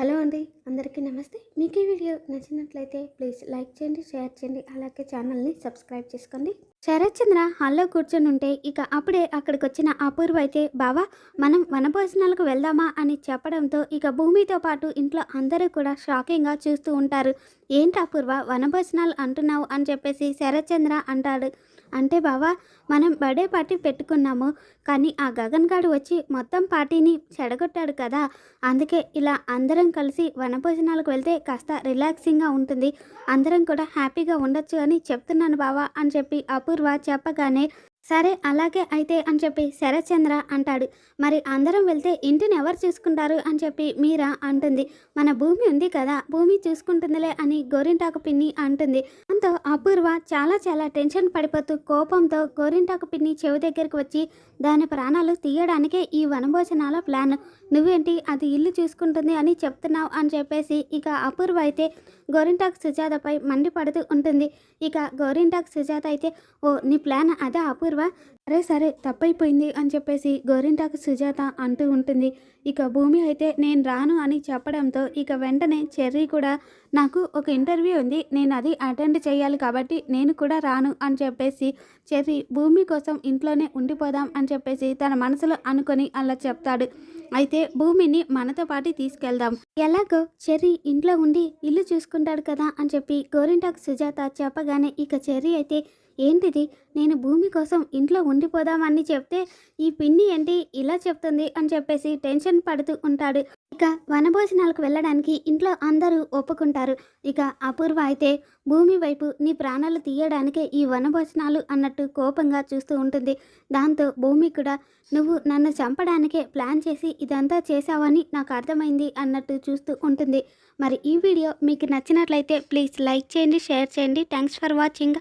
Hello అండి అందరికీ నమస్తే. మీకు ఈ వీడియో నచ్చినట్లయితే ప్లీజ్ లైక్ చేయండి షేర్ చేయండి అలాగే ఛానల్ని సబ్స్క్రైబ్ చేసుకోండి. శరత్చంద్ర హాల్లో కూర్చొని ఉంటే ఇక అప్పుడే అక్కడికి వచ్చిన అపూర్వ అయితే బావా మనం వనభోజనాలకు వెళ్దామా? అని చెప్పడంతో ఇక భూమితో పాటు ఇంట్లో అందరూ కూడా షాకింగ్గా చూస్తూ ఉంటారు. ఏంటి అపూర్వ వనభోజనాలు అంటున్నావు? అని చెప్పేసి శరత్చంద్ర అంటాడు. అంటే బావా మనం బర్త్డే పార్టీ పెట్టుకున్నాము కానీ ఆ గగన్ గాడు వచ్చి మొత్తం పార్టీని చెడగొట్టాడు కదా. అందుకే ఇలా అందరం కలిసి వనభోజనాలకు వెళ్తే కాస్త రిలాక్సింగ్గా ఉంటుంది. అందరం కూడా హ్యాపీగా ఉండొచ్చు అని చెప్తున్నాను బావా అని చెప్పి అపూర్వ చెప్పగానే సరే అలాగే అయితే అని చెప్పి శరత్చంద్ర అంటాడు. మరి అందరం వెళ్తే ఇంటిని ఎవరు చూసుకుంటారు అని చెప్పి మీరా అంటుంది. మన భూమి ఉంది కదా భూమి చూసుకుంటుందిలే అని గోరింటాకు పిన్ని అంటుంది. దాంతో అపూర్వ చాలా చాలా టెన్షన్ పడిపోతూ కోపంతో గోరింటాకు పిన్ని చెవి దగ్గరికి వచ్చి దాని ప్రాణాలు తీయడానికే ఈ వనభోజనాల ప్లాన్. నువ్వేంటి అది ఇల్లు చూసుకుంటుంది అని చెప్తున్నావు అని చెప్పేసి ఇక అపూర్వ అయితే గోరింటాకు సుజాతపై మండిపడుతూ ఉంటుంది. ఇక గోరింటాకు సుజాత అయితే ఓ నీ ప్లాన్ అదే అపూర్వ? అపూర్వ సరే సరే తప్పైపోయింది అని చెప్పేసి గోరింటాకు సుజాత అంటూ ఉంటుంది. ఇక భూమి అయితే నేను రాను అని చెప్పడంతో ఇక వెంటనే చెర్రీ కూడా నాకు ఒక ఇంటర్వ్యూ ఉంది నేను అది అటెండ్ చేయాలి కాబట్టి నేను కూడా రాను అని చెప్పేసి చెర్రీ భూమి కోసం ఇంట్లోనే ఉండిపోదాం అని చెప్పేసి తన మనసులో అనుకొని అలా చెప్తాడు. అయితే భూమిని మనతో పాటు తీసుకెళ్దాం. ఎలాగో చెర్రీ ఇంట్లో ఉండి ఇల్లు చూసుకుంటాడు కదా అని చెప్పి గోరింటాకు సుజాత చెప్పగానే ఇక చెర్రీ అయితే ఏంటిది? నేను భూమి కోసం ఇంట్లో ఉండిపోదామని చెప్తే ఈ పిన్ని ఏంటి ఇలా చెప్తుంది? అని చెప్పేసి టెన్షన్ పడుతూ ఉంటాడు. ఇక వనభోజనాలకు వెళ్ళడానికి ఇంట్లో అందరూ ఒప్పుకుంటారు. ఇక అపూర్వ అయితే భూమి వైపు నీ ప్రాణాలు తీయడానికే ఈ వనభోజనాలు అన్నట్టు కోపంగా చూస్తూ ఉంటుంది. దాంతో భూమి కూడా నువ్వు నన్ను చంపడానికే ప్లాన్ చేసి ఇదంతా చేశావని నాకు అర్థమైంది అన్నట్టు చూస్తూ ఉంటుంది. మరి ఈ వీడియో మీకు నచ్చినట్లయితే ప్లీజ్ లైక్ చేయండి షేర్ చేయండి. Thanks for watching